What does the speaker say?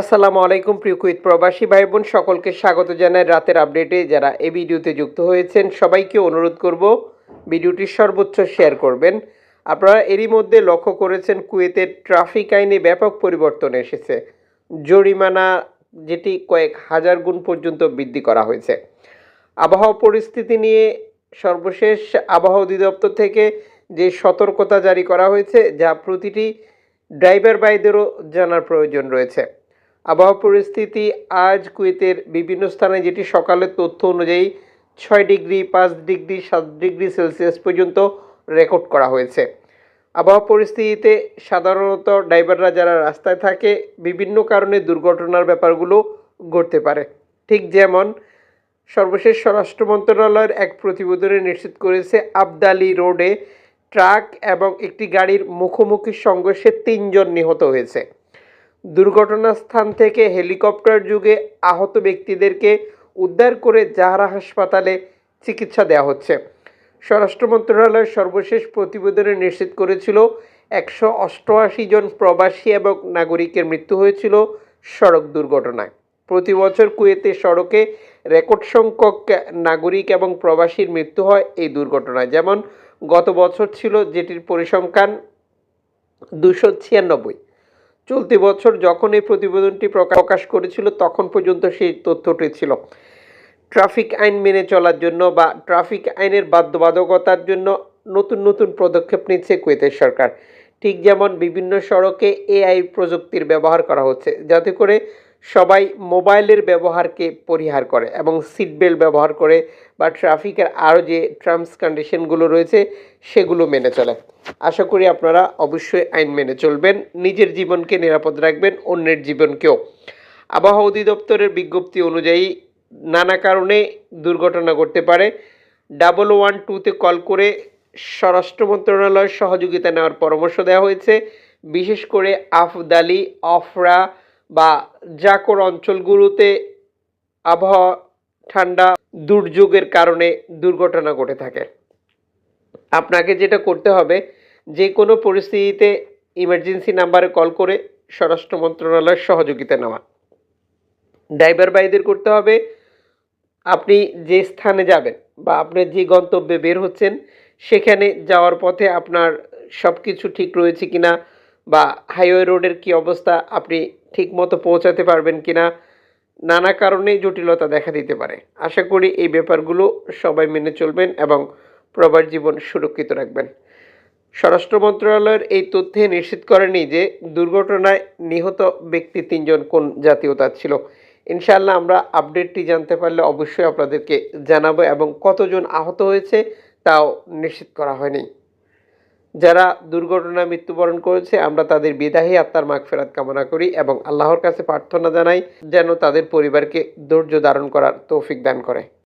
আসসালামু আলাইকুম, প্রিয় কুইত প্রবাসী ভাই বোন সকলকে স্বাগত জানাই রাতের আপডেটে। যারা এই ভিডিওতে যুক্ত হয়েছেন, সবাইকে অনুরোধ করব ভিডিওটি সর্বোচ্চ শেয়ার করবেন। আপনারা এরই মধ্যে লক্ষ্য করেছেন, কুয়েতের ট্রাফিক আইনে ব্যাপক পরিবর্তন এসেছে। জরিমানা যেটি কয়েক হাজার গুণ পর্যন্ত বৃদ্ধি করা হয়েছে। আবহাওয়া পরিস্থিতি নিয়ে সর্বশেষ আবহাওয়া অধিদপ্তর থেকে যে সতর্কতা জারি করা হয়েছে, যা প্রতিটি ড্রাইভার ভাইদেরও জানার প্রয়োজন রয়েছে। আবহাওয়া পরিস্থিতি আজ কুয়েতের বিভিন্ন স্থানে যেটি সকালের তথ্য অনুযায়ী ছয় ডিগ্রি, পাঁচ ডিগ্রি, সাত ডিগ্রি সেলসিয়াস পর্যন্ত রেকর্ড করা হয়েছে। আবহাওয়া পরিস্থিতিতে সাধারণত ড্রাইভাররা যারা রাস্তায় থাকে, বিভিন্ন কারণে দুর্ঘটনার ব্যাপারগুলো ঘটতে পারে। ঠিক যেমন, সর্বশেষ স্বরাষ্ট্র মন্ত্রণালয়ের এক প্রতিবেদনে নিশ্চিত করেছে, আবদালি রোডে ট্রাক এবং একটি গাড়ির মুখোমুখি সংঘর্ষে তিনজন নিহত হয়েছে। দুর্ঘটনার স্থান থেকে হেলিকপ্টার যুগে আহত ব্যক্তিদেরকে উদ্ধার করে জাহারা হাসপাতালে চিকিৎসা দেওয়া হচ্ছে। স্বরাষ্ট্র মন্ত্রণালয়ের সর্বশেষ প্রতিবেদনে নিশ্চিত করেছিল, একশো অষ্টআশি জন প্রবাসী এবং নাগরিকের মৃত্যু হয়েছিল সড়ক দুর্ঘটনায়। প্রতি বছর কুয়েতে সড়কে রেকর্ড সংখ্যক নাগরিক এবং প্রবাসীর মৃত্যু হয় এই দুর্ঘটনায়। যেমন, গত বছর ছিল যেটির পরিসংখ্যান দুশো ছিয়ানব্বই। চলতি বছর যখন এই প্রতিবেদনটি প্রকা- প্রকাশ করেছিল, তখন পর্যন্ত সেই তথ্যটি ছিল। ট্রাফিক আইন মেনে চলার জন্য বা ট্রাফিক আইনের বাধ্যবাধকতার জন্য নতুন নতুন পদক্ষেপ নিচ্ছে কুয়েতের সরকার। ঠিক যেমন বিভিন্ন সড়কে এআই প্রযুক্তির ব্যবহার করা হচ্ছে। যাতে করে সবাই মোবাইলের ব্যবহারকে পরিহার করে এবং সিট বেল্ট ব্যবহার করে বা ট্রাফিকের আরও যে টার্মস কন্ডিশনগুলো রয়েছে সেগুলো মেনে চলে। আশা করি আপনারা অবশ্যই আইন মেনে চলবেন, নিজের জীবনকে নিরাপদ রাখবেন, অন্যের জীবনকেও। আবহাওয়া অধিদপ্তরের বিজ্ঞপ্তি অনুযায়ী নানা কারণে দুর্ঘটনা ঘটতে পারে। ডাবল ওয়ান টুতে কল করে স্বরাষ্ট্র মন্ত্রণালয়ের সহযোগিতা নেওয়ার পরামর্শ দেওয়া হয়েছে। বিশেষ করে আফদালি, অফরা বা জাকর অঞ্চলগুলোতে আবহাওয়া ঠান্ডা দুর্যোগের কারণে দুর্ঘটনা ঘটে থাকে। আপনাকে যেটা করতে হবে, যে কোনো পরিস্থিতিতে ইমার্জেন্সি নাম্বারে কল করে স্বরাষ্ট্র মন্ত্রণালয়ের সহযোগিতা নেওয়া। ড্রাইভার ভাইদের করতে হবে, আপনি যে স্থানে যাবেন বা আপনি যে গন্তব্যে বের হচ্ছেন, সেখানে যাওয়ার পথে আপনার সব কিছু ঠিক রয়েছে কিনা বা হাইওয়ে রোডের কি অবস্থা, আপনি ঠিক মতো পৌঁছাতে পারবেন কিনা নানা কারণে জটিলতা দেখা দিতে পারে। আশা করি এই ব্যাপারগুলো সবাই মেনে চলবেন এবং প্রবাস জীবন সুরক্ষিত রাখবেন। স্বরাষ্ট্র মন্ত্রণালয়ের এই তথ্যে নিশ্চিত করেনি যে দুর্ঘটনায় নিহত ব্যক্তি তিনজন কোন জাতীয়তার ছিল। ইনশাআল্লাহ আমরা আপডেটটি জানতে পারলে অবশ্যই আপনাদেরকে জানাব এবং কতজন আহত হয়েছে তাও নিশ্চিত করা হয়নি। যারা দুর্ঘটনায় মৃত্যুবরণ করেছে, আমরা তাদের বিদায়ী আত্মার মাগফেরাত কামনা করি এবং আল্লাহর কাছে প্রার্থনা জানাই যেন তাদের পরিবারকে ধৈর্য ধারণ করার তৌফিক দান করে।